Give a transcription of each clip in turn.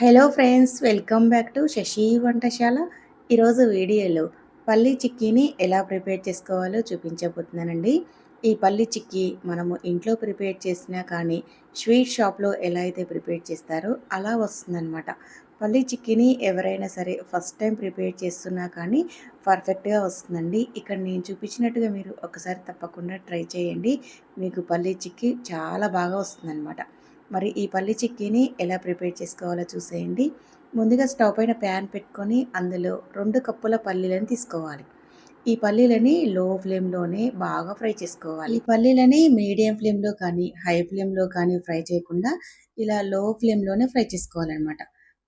Hello friends welcome back to Sashi Vantasala. ఈరోజు వీడియోలో పల్లి చిక్కీని ఎలా ప్రిపేర్ చేసుకోవాలో చూపించబోతున్నానండి. ఈ పల్లి చిక్కీ మనము ఇంట్లో ప్రిపేర్ చేసినా కానీ స్వీట్ షాప్లో ఎలా అయితే ప్రిపేర్ చేస్తారో అలా వస్తుందన్నమాట. పల్లి చిక్కీని ఎవరైనా సరే ఫస్ట్ టైం ప్రిపేర్ చేస్తున్నా కానీ పర్ఫెక్ట్గా వస్తుందండి. ఇక్కడ నేను చూపించినట్టుగా మీరు ఒకసారి తప్పకుండా ట్రై చేయండి. మీకు పల్లి చిక్కీ చాలా బాగా వస్తుందన్నమాట. మరి ఈ పల్లి చిక్కీని ఎలా ప్రిపేర్ చేసుకోవాలో చూసేయండి. ముందుగా స్టవ్ పైన ప్యాన్ పెట్టుకొని అందులో రెండు కప్పుల పల్లీలను తీసుకోవాలి. ఈ పల్లీలని లో ఫ్లేమ్లోనే బాగా ఫ్రై చేసుకోవాలి. ఈ పల్లీలని మీడియం ఫ్లేమ్లో కానీ హై ఫ్లేమ్లో కానీ ఫ్రై చేయకుండా ఇలా లో ఫ్లేమ్లోనే ఫ్రై చేసుకోవాలన్నమాట.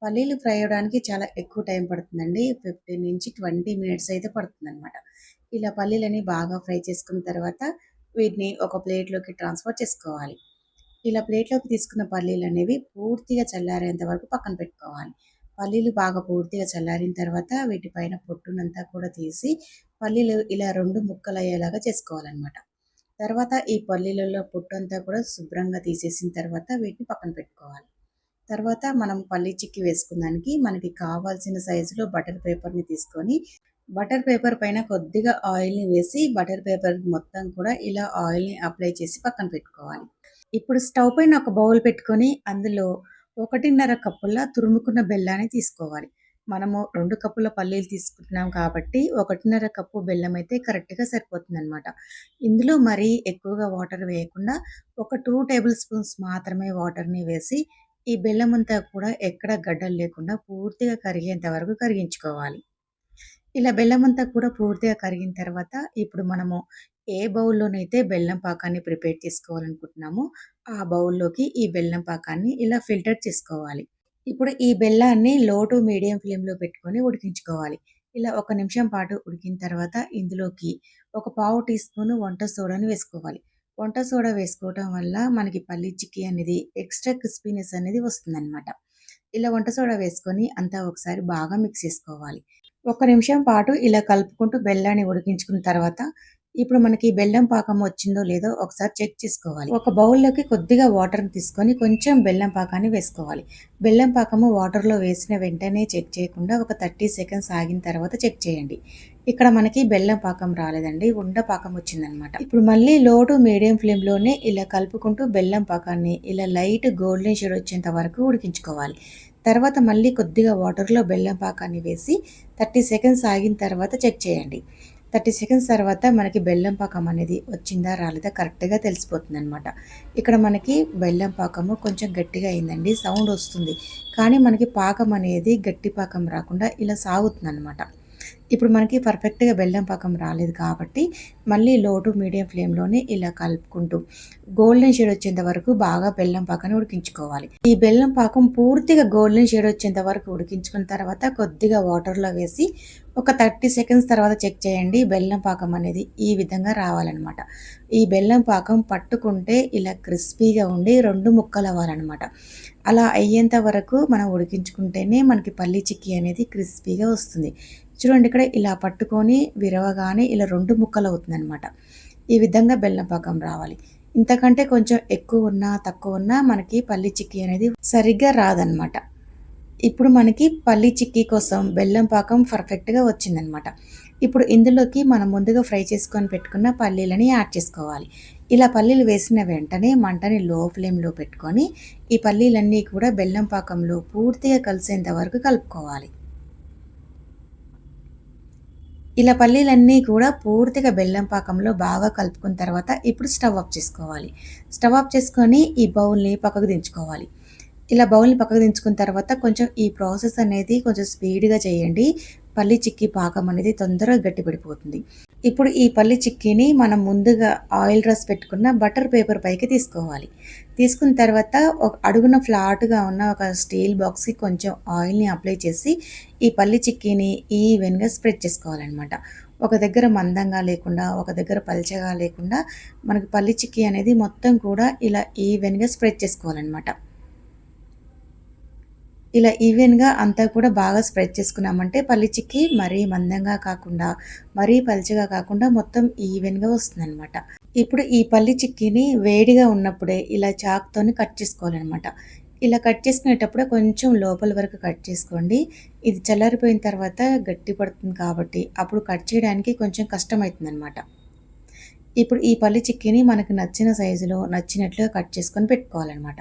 పల్లీలు ఫ్రై అవ్వడానికి చాలా ఎక్కువ టైం పడుతుందండి. ఫిఫ్టీన్ నుంచి ట్వంటీ మినిట్స్ అయితే పడుతుందన్నమాట. ఇలా పల్లీలని బాగా ఫ్రై చేసుకున్న తర్వాత వీటిని ఒక ప్లేట్లోకి ట్రాన్స్ఫర్ చేసుకోవాలి. ఇలా ప్లేట్లోకి తీసుకున్న పల్లీలు అనేవి పూర్తిగా చల్లారేంత వరకు పక్కన పెట్టుకోవాలి. పల్లీలు బాగా పూర్తిగా చల్లారిన తర్వాత వీటిపైన పొట్టునంతా కూడా తీసి పల్లీలు ఇలా రెండు ముక్కలు అయ్యేలాగా చేసుకోవాలన్నమాట. తర్వాత ఈ పల్లీలలో పొట్టు అంతా కూడా శుభ్రంగా తీసేసిన తర్వాత వీటిని పక్కన పెట్టుకోవాలి. తర్వాత మనం పల్లీ చిక్కి వేసుకున్నానికి మనకి కావాల్సిన సైజులో బటర్ పేపర్ని తీసుకొని బటర్ పేపర్ పైన కొద్దిగా ఆయిల్ని వేసి బటర్ పేపర్ మొత్తం కూడా ఇలా ఆయిల్ని అప్లై చేసి పక్కన పెట్టుకోవాలి. ఇప్పుడు స్టవ్ పైన ఒక బౌల్ పెట్టుకొని అందులో ఒకటిన్నర కప్పుల తురుముకున్న బెల్లాన్ని తీసుకోవాలి. మనము రెండు కప్పుల పల్లీలు తీసుకుంటున్నాం కాబట్టి ఒకటిన్నర కప్పు బెల్లం అయితే కరెక్ట్గా సరిపోతుందనమాట ఇందులో మరీ ఎక్కువగా వాటర్ వేయకుండా ఒక టూ టేబుల్ స్పూన్స్ మాత్రమే వాటర్ని వేసి ఈ బెల్లం అంతా కూడా ఎక్కడ గడ్డలు లేకుండా పూర్తిగా కరిగేంత వరకు కరిగించుకోవాలి. ఇలా బెల్లం అంతా కూడా పూర్తిగా కరిగిన తర్వాత ఇప్పుడు మనము ఏ బౌల్లోనైతే బెల్లం పాకాన్ని ప్రిపేర్ చేసుకోవాలనుకుంటున్నామో ఆ బౌల్లోకి ఈ బెల్లం పాకాన్ని ఇలా ఫిల్టర్ చేసుకోవాలి. ఇప్పుడు ఈ బెల్లాన్ని లో టు మీడియం ఫ్లేమ్లో పెట్టుకొని ఉడికించుకోవాలి. ఇలా ఒక నిమిషం పాటు ఉడికిన తర్వాత ఇందులోకి ఒక పావు టీ స్పూన్ వంట సోడాని వేసుకోవాలి. వంట సోడా వేసుకోవటం వల్ల మనకి పల్లి చిక్కీ అనేది ఎక్స్ట్రా క్రిస్పీనెస్ అనేది వస్తుందన్నమాట. ఇలా వంట సోడా వేసుకొని అంతా ఒకసారి బాగా మిక్స్ చేసుకోవాలి. ఒక నిమిషం పాటు ఇలా కలుపుకుంటూ బెల్లాన్ని ఉడికించుకున్న తర్వాత ఇప్పుడు మనకి బెల్లం పాకం వచ్చిందో లేదో ఒకసారి చెక్ చేసుకోవాలి. ఒక బౌల్లోకి కొద్దిగా వాటర్ని తీసుకొని కొంచెం బెల్లం పాకాన్ని వేసుకోవాలి. బెల్లం పాకము వాటర్లో వేసిన వెంటనే చెక్ చేయకుండా ఒక థర్టీ సెకండ్స్ ఆగిన తర్వాత చెక్ చేయండి. ఇక్కడ మనకి బెల్లం పాకం రాలేదండి. ఉండ పాకం వచ్చిందనమాట. ఇప్పుడు మళ్ళీ లో టు మీడియం ఫ్లేమ్లోనే ఇలా కలుపుకుంటూ బెల్లం పాకాన్ని ఇలా లైట్ గోల్డెన్ షేడ్ వచ్చేంత వరకు ఉడికించుకోవాలి. తర్వాత మళ్ళీ కొద్దిగా వాటర్లో బెల్లం పాకాన్ని వేసి థర్టీ సెకండ్స్ ఆగిన తర్వాత చెక్ చేయండి. థర్టీ సెకండ్స్ తర్వాత మనకి బెల్లం పాకం అనేది వచ్చిందా రాలేదా కరెక్ట్గా తెలిసిపోతుంది అనమాట ఇక్కడ మనకి బెల్లం పాకము కొంచెం గట్టిగా అయిందండి సౌండ్ వస్తుంది. కానీ మనకి పాకం అనేది గట్టి పాకం రాకుండా ఇలా సాగుతుంది అనమాట ఇప్పుడు మనకి పర్ఫెక్ట్గా బెల్లం పాకం రాలేదు కాబట్టి మళ్ళీ లో టు మీడియం ఫ్లేమ్లోనే ఇలా కలుపుకుంటూ గోల్డెన్ షేడ్ వచ్చేంత వరకు బాగా బెల్లం పాకాన్ని ఉడికించుకోవాలి. ఈ బెల్లం పాకం పూర్తిగా గోల్డెన్ షేడ్ వచ్చేంత వరకు ఉడికించుకున్న తర్వాత కొద్దిగా వాటర్లో వేసి ఒక థర్టీ సెకండ్స్ తర్వాత చెక్ చేయండి బెల్లం పాకం అనేది ఈ విధంగా రావాలన్నమాట. ఈ బెల్లం పాకం పట్టుకుంటే ఇలా క్రిస్పీగా ఉండి రెండు ముక్కలు అవ్వాలన్నమాట. అలా అయ్యేంత వరకు మనం ఉడికించుకుంటేనే మనకి పల్లి చిక్కీ అనేది క్రిస్పీగా వస్తుంది. చూడండి ఇక్కడ ఇలా పట్టుకొని విరవగానే ఇలా రెండు ముక్కలు అవుతుందన్నమాట. ఈ విధంగా బెల్లం పాకం రావాలి. ఇంతకంటే కొంచెం ఎక్కువ ఉన్నా తక్కువ ఉన్నా మనకి పల్లి చిక్కీ అనేది సరిగ్గా రాదనమాట ఇప్పుడు మనకి పల్లి చిక్కీ కోసం బెల్లం పాకం పర్ఫెక్ట్గా వచ్చిందనమాట. ఇప్పుడు ఇందులోకి మనం ముందుగా ఫ్రై చేసుకొని పెట్టుకున్న పల్లీలని యాడ్ చేసుకోవాలి. ఇలా పల్లీలు వేసిన వెంటనే మంటని లో ఫ్లేమ్లో పెట్టుకొని ఈ పల్లీలన్నీ కూడా బెల్లం పాకంలో పూర్తిగా కలిసేంత వరకు కలుపుకోవాలి. ఇలా పల్లీలన్నీ కూడా పూర్తిగా బెల్లం పాకంలో బాగా కలుపుకున్న తర్వాత ఇప్పుడు స్టవ్ ఆఫ్ చేసుకోవాలి. స్టవ్ ఆఫ్ చేసుకొని ఈ బౌల్ని పక్కకు దించుకోవాలి. ఇలా బౌల్ని పక్కకు దించుకున్న తర్వాత కొంచెం ఈ ప్రాసెస్ అనేది కొంచెం స్పీడ్గా చేయండి. పల్లి చిక్కీ పాకం అనేది తొందరగా గట్టిపడిపోతుంది. ఇప్పుడు ఈ పల్లి చిక్కీని మనం ముందుగా ఆయిల్ రస్ పెట్టుకున్న బటర్ పేపర్ పైకి తీసుకోవాలి. తీసుకున్న తర్వాత ఒక అడుగున ఫ్లాట్గా ఉన్న ఒక స్టీల్ బాక్స్కి కొంచెం ఆయిల్ని అప్లై చేసి ఈ పల్లి చిక్కీని ఈవెన్గా స్ప్రెడ్ చేసుకోవాలన్నమాట. ఒక దగ్గర మందంగా లేకుండా ఒక దగ్గర పల్చగా లేకుండా మనకి పల్లి చిక్కీ అనేది మొత్తం కూడా ఇలా ఈవెన్గా స్ప్రెడ్ చేసుకోవాలన్నమాట. ఇలా ఈవెన్గా అంతా కూడా బాగా స్ప్రెడ్ చేసుకున్నామంటే పల్లి చిక్కి మరీ మందంగా కాకుండా మరీ పలుచగా కాకుండా మొత్తం ఈవెన్గా వస్తుందన్నమాట. ఇప్పుడు ఈ పల్లి చిక్కీని వేడిగా ఉన్నప్పుడే ఇలా చాక్తోని కట్ చేసుకోవాలన్నమాట. ఇలా కట్ చేసుకునేటప్పుడు కొంచెం లోపల వరకు కట్ చేసుకోండి. ఇది చల్లారిపోయిన తర్వాత గట్టి పడుతుంది కాబట్టి అప్పుడు కట్ చేయడానికి కొంచెం కష్టమవుతుందన్నమాట ఇప్పుడు ఈ పల్లి చిక్కీని మనకు నచ్చిన సైజులో నచ్చినట్లుగా కట్ చేసుకొని పెట్టుకోవాలన్నమాట.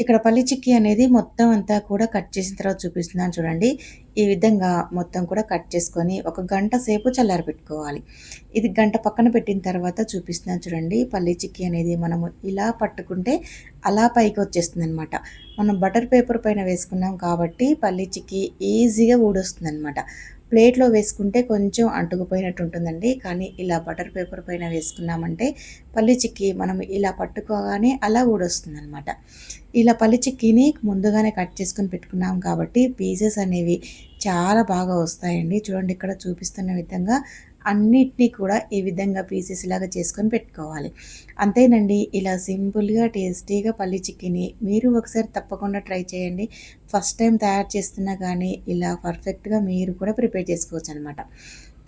ఇక్కడ పల్లి చిక్కీ అనేది మొత్తం అంతా కూడా కట్ చేసిన తర్వాత చూపిస్తున్నాను చూడండి. ఈ విధంగా మొత్తం కూడా కట్ చేసుకొని ఒక గంట సేపు చల్లారి పెట్టుకోవాలి. ఇది గంట పక్కన పెట్టిన తర్వాత చూపిస్తున్నాను చూడండి. పల్లి చిక్కీ అనేది మనము ఇలా పట్టుకుంటే అలా పైకి వచ్చేస్తుంది అనమాట మనం బటర్ పేపర్ పైన వేసుకున్నాం కాబట్టి పల్లి చిక్కీ ఈజీగా ఊడొస్తుంది అనమాట ప్లేట్లో వేసుకుంటే కొంచెం అంటుకుపోయినట్టు ఉంటుందండి కానీ ఇలా బటర్ పేపర్ పైన వేసుకున్నామంటే పల్లి చిక్కీ మనం ఇలా పట్టుకోగానే అలా ఊడొస్తుంది అనమాట ఇలా పల్లి చిక్కీని ముందుగానే కట్ చేసుకుని పెట్టుకున్నాం కాబట్టి పీసెస్ అనేవి చాలా బాగా వస్తాయండి. చూడండి ఇక్కడ చూపిస్తున్న విధంగా అన్నిటినీ కూడా ఈ విధంగా పీసెస్ లాగా చేసుకొని పెట్టుకోవాలి. అంతేనండి ఇలా సింపుల్గా టేస్టీగా పల్లి చిక్కిని మీరు ఒకసారి తప్పకుండా ట్రై చేయండి. ఫస్ట్ టైం తయారు చేస్తున్నా కానీ ఇలా పర్ఫెక్ట్గా మీరు కూడా ప్రిపేర్ చేసుకోవచ్చు అనమాట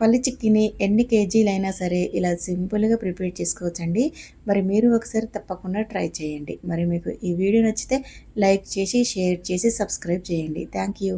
పల్లి చిక్కీని ఎన్ని కేజీలైనా సరే ఇలా సింపుల్గా ప్రిపేర్ చేసుకోవచ్చండి. మరి మీరు ఒకసారి తప్పకుండా ట్రై చేయండి. మరి మీకు ఈ వీడియో నచ్చితే లైక్ చేసి షేర్ చేసి సబ్స్క్రైబ్ చేయండి. Thank you